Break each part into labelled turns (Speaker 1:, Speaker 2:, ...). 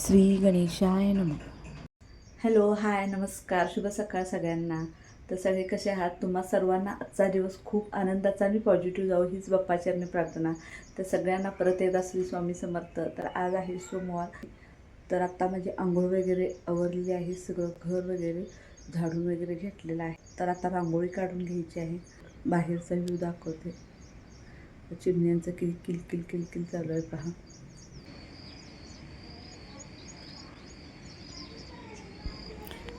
Speaker 1: श्री गणेशाय नम.
Speaker 2: Hello hi नमस्कार शुभ सकाळ सगळ्यांना. तर सगळे कसे आहात? तुम्हा सर्वांना आजचा दिवस खूप आनंदाचा आणि पॉझिटिव्ह जाऊ हीच बाप्पाचरणी प्रार्थना. तर सगळ्यांना परत एकदा श्री स्वामी समर्थ. तर आज आहे सोमवार. तर आत्ता माझी आंघोळ वगैरे आवरलेली आहे सगळं घर वगैरे झाडून वगैरे घेतलेलं आहे. तर आता रांगोळी काढून घ्यायची आहे. बाहेरचा व्ह्यू दाखवते. चिमण्यांचं किल किल किल किल किल चालू आहे पहा.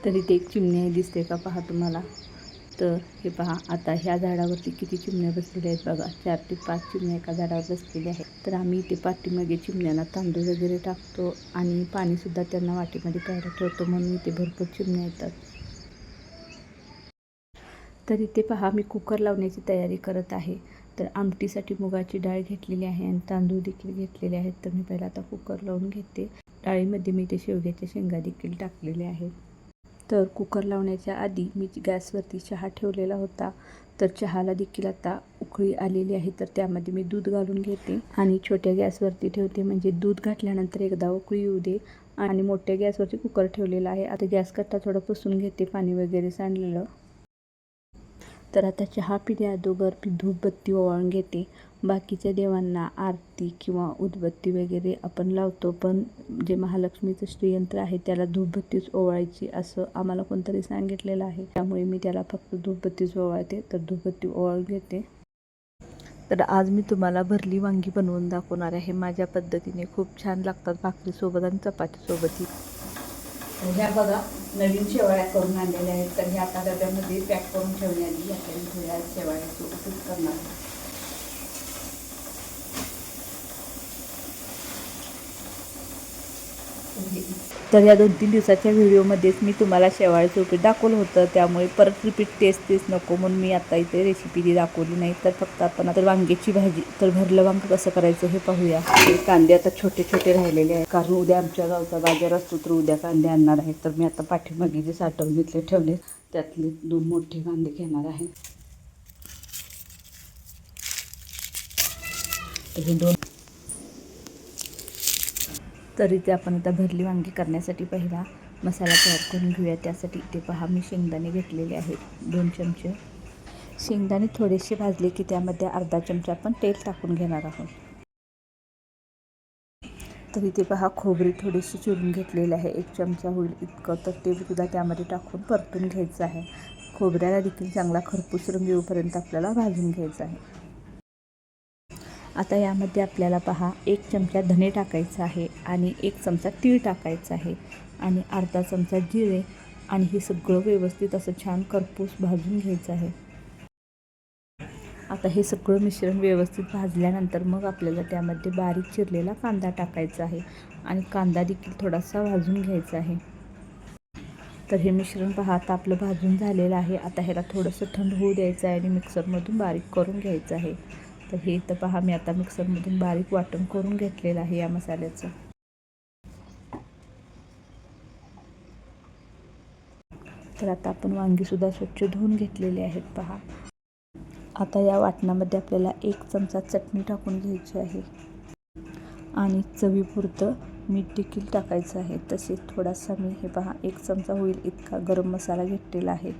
Speaker 2: तर इथे एक चिमणी दिसते का पहा तुम्हाला? तर हे पहा आता ह्या झाडावरती किती चिमण्या बसलेल्या आहेत बघा. चार ते पाच चिमण्या एका झाडावर बसलेल्या आहेत. तर आम्ही इथे पाठीमागे चिमण्यांना तांदूळ वगैरे टाकतो आणि पाणीसुद्धा त्यांना वाटीमध्ये प्यायला ठेवतो म्हणून इथे भरपूर चिमण्या येतात. तर इथे पहा मी कुकर लावण्याची तयारी करत आहे. तर आमटीसाठी मुगाची डाळ घेतलेली आहे आणि तांदूळ देखील घेतलेले आहेत. तर मी पहिला आता कुकर लावून घेते. डाळीमध्ये मी ते शेवग्याच्या शेंगा देखील टाकलेल्या आहेत. तर कुकर लावण्याच्या आधी मी गॅसवरती चहा ठेवलेला होता. तर चहाला देखील आता उकळी आलेली आहे तर त्यामध्ये मी दूध घालून घेते. आणि छोट्या गॅसवरती ठेवते म्हणजे दूध घातल्यानंतर एकदा उकळी येऊ दे. आणि मोठ्या गॅसवरती कुकर ठेवलेला आहे. आता गॅस कट्टा थोडं पुसून घेते पाणी वगैरे सांडलेलं तर आता चहा पिण्या अगोदर मी धूपबत्ती ओवाळून घेते. बाकीच्या देवांना आरती किंवा उदबत्ती वगैरे आपण लावतो पण जे महालक्ष्मीचं श्रीयंत्र आहे त्याला धूपबत्तीच ओवाळायची असं आम्हाला कोणतरी सांगितलेलं आहे. त्यामुळे मी त्याला फक्त धूपबत्तीच ओवाळते तर धूपबत्ती ओवाळून घेते. तर आज मी तुम्हाला भरली वांगी बनवून दाखवणार आहे. माझ्या पद्धतीने खूप छान लागतात भाकरीसोबत आणि चपातीसोबतही ह्या बघा नवीन शेवाळ्या करून आणलेल्या आहेत. तर ह्या आता डब्यामध्ये पॅक करून ठेवण्याआधी आपण थोड्या शेवाळ्याचं उपयोग करणार तर या दोन तीन दिवसाच्या व्हिडिओमध्येच मी तुम्हाला शेवाळ्याचं उपीट दाखवलं होतं. त्यामुळे परत रिपीट टेस्ट तेच नको म्हणून मी आता इथे रेसिपी ती दाखवली नाही. तर फक्त आपण आता वांग्याची भाजी तर भरलं वांग कसं करायचं हे पाहूया. कांदे आता छोटे छोटे राहिलेले आहेत. कारण उद्या आमच्या गावचा बाजार असतो तर उद्या कांदे आणणार आहे तर मी आता पाठीमागे जे साठवून घेतले ठेवले त्यातले दोन मोठे कांदे घेणार आहे. तर हे दोन तर इथे आपण आता भरली वांगी करण्यासाठी पहिला मसाला तयार करून घेऊया. त्यासाठी इथे पहा मी शेंगदाणे घेतलेले आहेत. दोन चमचे. शेंगदाणे थोडेसे भाजले की त्यामध्ये अर्धा चमचा आपण तेल टाकून घेणार आहोत. तर इथे पहा खोबरी थोडीशी चिरून घेतलेली आहे. एक चमचा होईल इतकं तर ते सुद्धा त्यामध्ये टाकून परतून घ्यायचं आहे. खोबऱ्याला देखील चांगला खरपूस रंग येऊपर्यंत आपल्याला भाजून घ्यायचं आहे. आता यामध्ये आपल्याला पहा एक चमचा धने टाकायचा आहे आणि एक चमचा तीळ टाकायचा आहे आणि अर्धा चमचा जिरे आणि हे सगळं व्यवस्थित असं छान करपूस भाजून घ्यायचं आहे. आता हे सगळं मिश्रण व्यवस्थित भाजल्यानंतर मग आपल्याला त्यामध्ये बारीक चिरलेला कांदा टाकायचा आहे आणि कांदा देखील थोडासा भाजून घ्यायचा आहे. तर हे मिश्रण पहा आता आपलं भाजून झालेलं आहे. आता ह्याला थोडंसं थंड होऊ द्यायचं आहे आणि मिक्सरमधून बारीक करून घ्यायचं आहे. तर हे तर पहा मी आता मिक्सरमधून बारीक वाटण करून घेतलेलं आहे या मसाल्याचं. तर आता आपण वांगीसुद्धा स्वच्छ धुवून घेतलेले आहेत पहा. आता या वाटणामध्ये आपल्याला एक चमचा चटणी टाकून घ्यायची आहे. आणि चवीपुरतं मीठ देखील टाकायचं आहे. तसेच थोडासा मी हे पहा एक चमचा होईल इतका गरम मसाला घेतलेला आहे.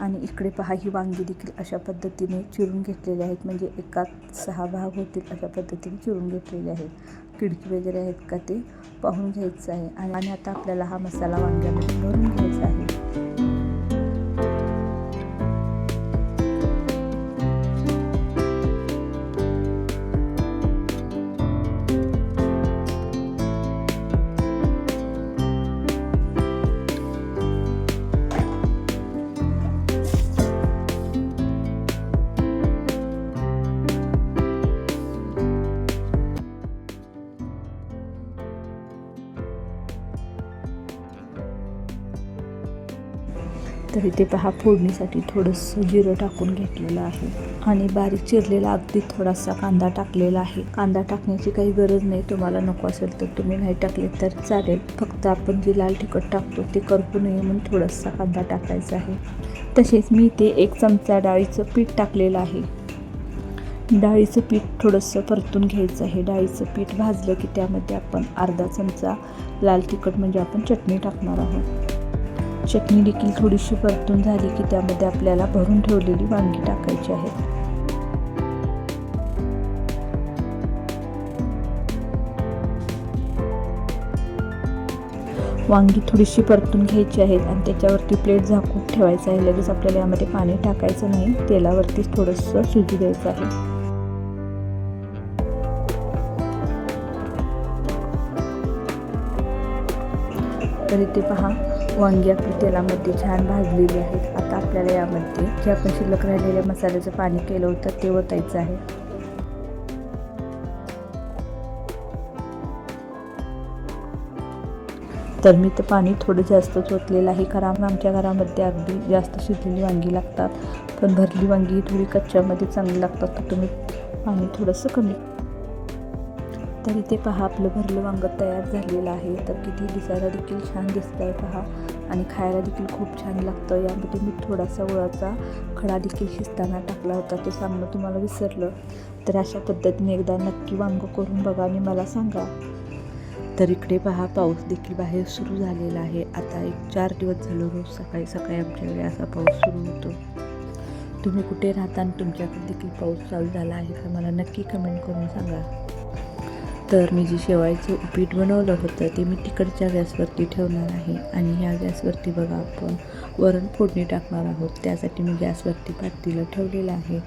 Speaker 2: आणि इकडे पहा ही वांगी देखील अशा पद्धतीने चिरून घेतलेले आहेत. म्हणजे एकात सहा भाग होतील अशा पद्धतीने चिरून घेतलेले आहेत. खिडकी वगैरे आहेत का ते पाहून घ्यायचं आहे. आणि आणि आता आपल्याला हा मसाला वांग्यामध्ये भरून घ्यायचा आहे. तर इथे पहा फोडणीसाठी थोडंसं जिरं टाकून घेतलेलं आहे. आणि बारीक चिरलेला अगदी थोडासा कांदा टाकलेला आहे. कांदा टाकण्याची काही गरज नाही तुम्हाला नको असेल तर तुम्ही नाही टाकले तर चालेल. फक्त आपण जे लाल तिखट टाकतो ते करपू नये म्हणून थोडासा कांदा टाकायचा आहे. तसेच मी इथे एक चमचा डाळीचं पीठ टाकलेलं आहे. डाळीचं पीठ थोडंसं परतून घ्यायचं आहे. डाळीचं पीठ भाजलं की त्यामध्ये आपण अर्धा चमचा लाल तिखट म्हणजे आपण चटणी टाकणार आहोत. चटणी देखील थोडीशी परतून झाली की त्यामध्ये आपल्याला भरून ठेवलेली वांगी टाकायची आहेत वांगी थोडीशी परतून घ्यायची आहेत आणि त्याच्यावरती प्लेट झाकून ठेवायचं आहे. लगेच आपल्याला यामध्ये पाणी टाकायचं नाही. तेलावरतीच थोडंसं शिजू द्यायचं आहे. तर इथे पहा वांगी आपली तेलामध्ये छान भाजलेली आहेत. आता आपल्याला यामध्ये जे आपण शिल्लक राहिलेल्या मसाल्याचं पाणी केलं होतं ते ओतायचं आहे. तर मी तर पाणी थोडं जास्तच ओतलेलं आहे कारण आमच्या घरामध्ये अगदी जास्त शिजलेली वांगी लागतात. पण भरली वांगी थोडी कच्च्यामध्ये चांगली लागतात तर तुम्ही पाणी थोडंसं कमी तर इथे पहा आपलं भरलं वांगं तयार झालेलं आहे. तर किती दिसायला देखील छान दिसतं आहे पहा. आणि खायला देखील खूप छान लागतं. यामध्ये मी थोडासा गुळाचा खडा देखील शिजताना टाकला होता. ते सांगणं तुम्हाला विसरलं तर अशा पद्धतीने एकदा नक्की वांग करून बघा आणि मला सांगा. तर इकडे पहा पाऊस देखील बाहेर सुरू झालेला आहे. आता एक चार दिवस झालं रोज सकाळी सकाळी आमच्याकडे असा पाऊस सुरू होतो. तुम्ही कुठे राहता आणि तुमच्याकडे देखील पाऊस चालू झाला आहे का? मला नक्की कमेंट करून सांगा. तर मी जे शेवाळीचं उपीट बनवलं होतं ते मी तिकडच्या गॅसवरती ठेवणार आहे. आणि ह्या गॅसवरती बघा आपण वरण फोडणी टाकणार आहोत. त्यासाठी मी गॅसवरती पातीला ठेवलेलं आहे.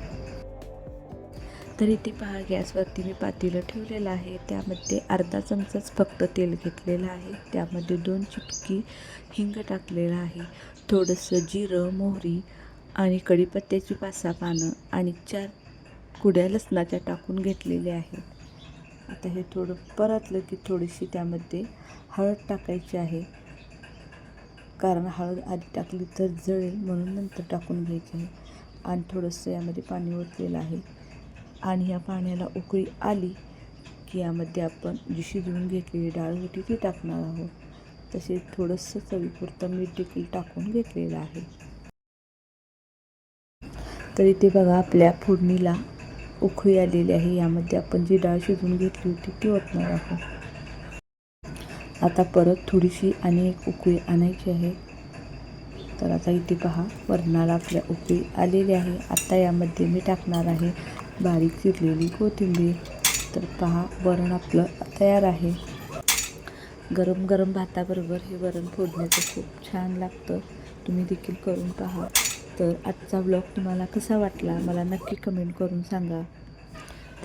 Speaker 2: तर इथे पहा गॅसवरती मी पातेलं ठेवलेलं आहे. त्यामध्ये अर्धा चमचाच फक्त तेल घेतलेलं आहे. त्यामध्ये दोन चिटकी हिंग टाकलेलं आहे. थोडंसं जिरं मोहरी आणि कढीपत्त्याची पाच सहा पानं आणि चार कुड्या लसणाच्या टाकून घेतलेले आहेत. आता हे थोडं परतलं की थोडीशी त्यामध्ये हळद टाकायची आहे. कारण हळद आधी टाकली तर जळेल म्हणून नंतर टाकून घ्यायची आहे. आणि थोडंसं यामध्ये पाणी ओतलेलं आहे. आणि ह्या पाण्याला उकळी आली की यामध्ये आपण जी शिजवून घेतलेली डाळ होती ती टाकणार आहोत. तसे थोडंसं चवीपुरतं मीठ देखील टाकून घेतलेलं आहे. तर इथे बघा आपल्या फोडणीला उकळी आलेली आहे. यामध्ये आपण जी डाळ शिजवून घेतली होती ती ओतणार आहोत. आता परत थोडीशी आणि एक उकळी आणायची आहे. तर आता इथे पहा वरणाला आपल्या उकळी आलेली आहे. आता यामध्ये मी टाकणार आहे बारीक चिरलेली कोथिंबीर. तर पहा वरण आपलं तयार आहे. गरम गरम भाताबरोबर हे वरण फोडण्याचं खूप छान लागतं. तुम्ही देखील करून पहा. तर आजचा ब्लॉग तुम्हाला कसा वाटला मला नक्की कमेंट करून सांगा.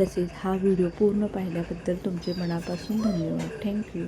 Speaker 2: तसेच हा व्हिडिओ पूर्ण पाहिल्याबद्दल तुमचे मनापासून धन्यवाद. थँक्यू